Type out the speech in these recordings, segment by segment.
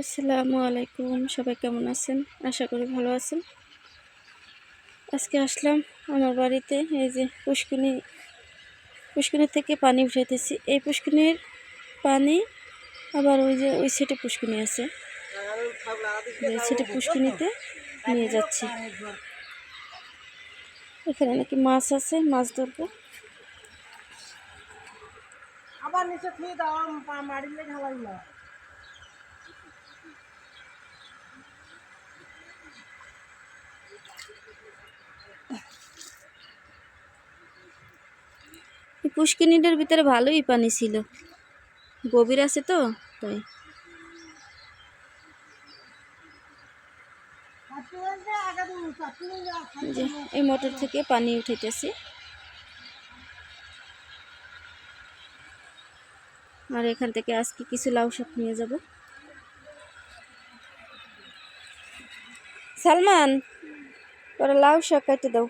আসসালামু আলাইকুম, সবাই কেমন আছেন? আশা করি ভালো আছেন। আজকে আসলাম আমার বাড়িতে, এই যে পুষ্কুনি পুষ্কুনি থেকে পানি উঠাইতেছি। এই পুষ্কুনির পানি আবার ওই যে, ওই সাইডে পুষ্কুনি আছে। এই সাইডে পুষ্কুনিতে নিয়ে যাচ্ছি। এখানে নাকি মাছ আছে, মাছ ধরবো। আবার নিচে দাও মারিলে ঢালাই না পুষ্কিনিটার ভিতরে ভালোই পানি ছিল। গভীর আছে তো, তাই। যে, এই মোটর থেকে পানি উঠাইতেছি। আর এখান থেকে আজকে কিছু লাউ শাক নিয়ে যাব। সালমান, ওরা লাউ শাক কাটতে দাও।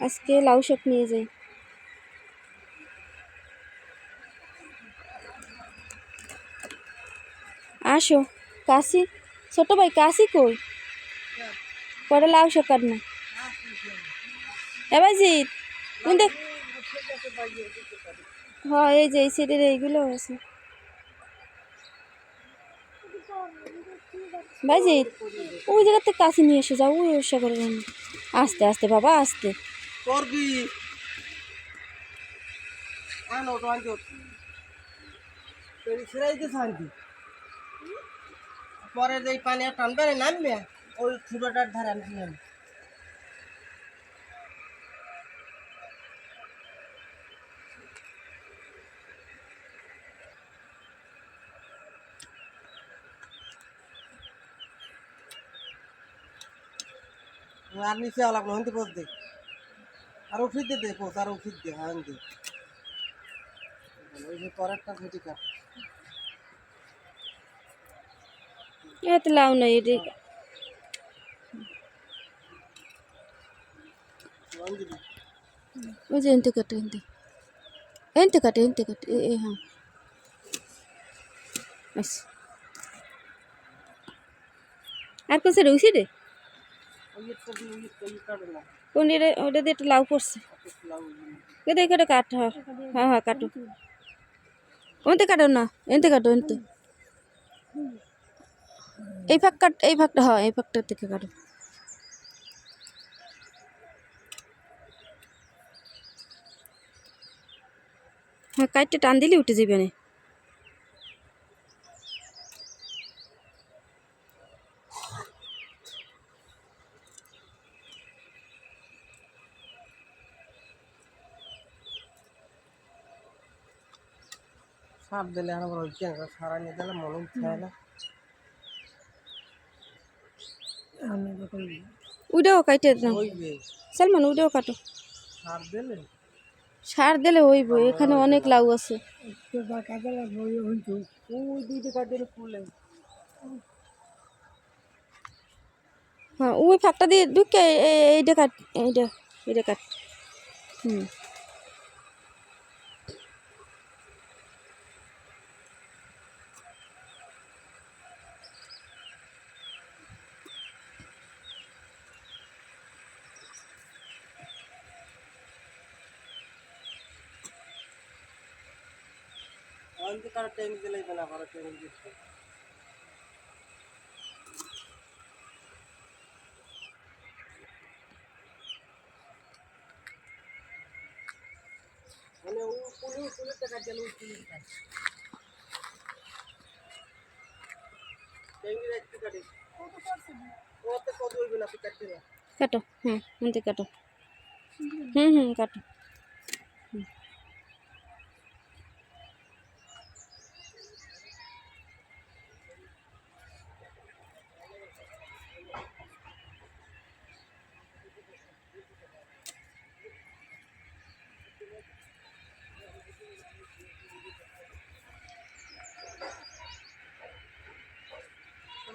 আজকে লাউ শাক নিয়ে যাই। আসো, কাশি, ছোট ভাই, কাশি কই? পরে লাউ কাট না। এবার জিৎ কোন দেখ হ্যাঁ এই যে, এই এইগুলো আছে। ভাইজিৎ ওই জায়গাতে কাশি নিয়ে এসে যাও, ওই সাগরের রান্না আস্তে আস্তে বাবা, আস্তে। করবি। আনো তো আনতি পরে যে পানি আর টানবে না, নামবে, ওই ছোটটার ধারে আমি নামি আর নিচে আলাপ না হইতে পোষ দে। আর উঠিত দে পোষ আর উঠিত দে হ্যাঁ দে ওই যে পরেরটা ভেটি কাট। এত লাউ নাই এটি ওই দিবি ওই যে এনতে কাটে এনতে এনতে কাটে এনতে কাটে এ এ হ্যাঁ আস আর কোন সাইড ওই সাইডে ওই একটা দিয়ে ওই একটা ওই কাটে না কোন এটা ওটা দিয়ে একটা লাউ পড়ছে লাউ কে দেখে এটা কাট হ্যাঁ হ্যাঁ হ্যাঁ কাটো ওনতে কাটো না এনতে কাটো এনতে এই ফাঁক কাট এই ফাঁকটা হ্যাঁ এই ফাঁকটা থেকে কাটো। হ্যাঁ কাইটটা টান দিলে উঠে যাবে না। সাপ দিলে আর হচ্ছে সারা নিয়ে দিলে মনে উঠছে না উইটাও কাইটে দাও। সালমান উইটাও কাটো। সার দিলে? হইব এখানে অনেক লাউ আছে। হ্যাঁ ওই ফাঁকটা দিয়ে ঢুকে এইটা কাট এইটা এইটা কাট। হুম। অন্ত কার ট্রেন দিলে না করে ট্রেন দিচ্ছে মানে ও পুলিশ পুলিশ টাকা দিলে ওই পুলিশ ট্রেন দিলে একটু কাটে ও তো কত হইবে না তুই কাটতে না কাটো হুম এনতে কাটো হুম হুম কাটো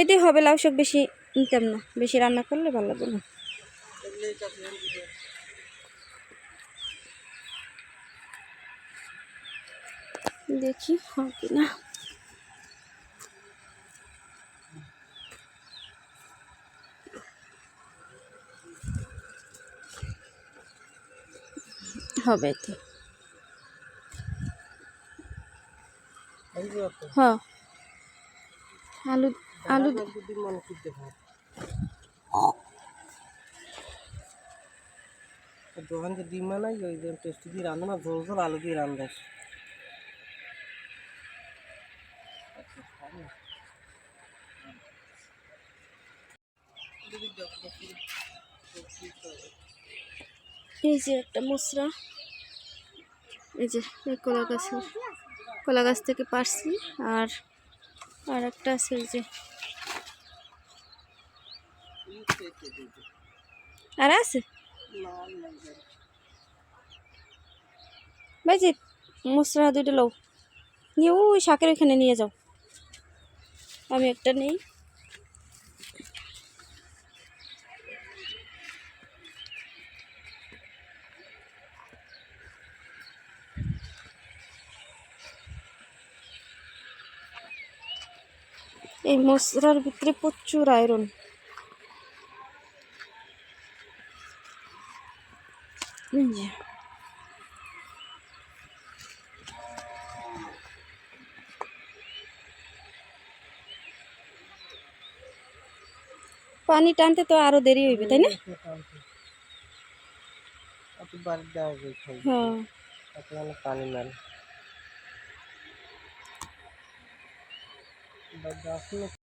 এতে হবে, লাউ শাক বেশি নিতাম না। বেশি রান্না করলে ভালো লাগবে না। দেখি হবে না। হবে তো এই যে একটা হ্যাঁ। আলু আলু আলু দিন কিনতে দোকান যে ডিম বানাই ওই যে টেস্টি দিয়ে রান্ধে না ঝোল ঝোল আলু দিয়ে রান্ধে এই যে একটা মশরা এই যে কলা গাছের। কলা গাছ থেকে পারছি। আর আর একটা আছে যে। আর আছে? ভাইজি মুসরা দুইটা লও। নিয়ে ওই শাকের ওইখানে নিয়ে যাও। আমি একটা নেই। এই মশলার ভিতরে প্রচুর আয়রন পানি টানতে তো আরও দেরি হইবে তাই না? হ্যাঁ। পানি बदबू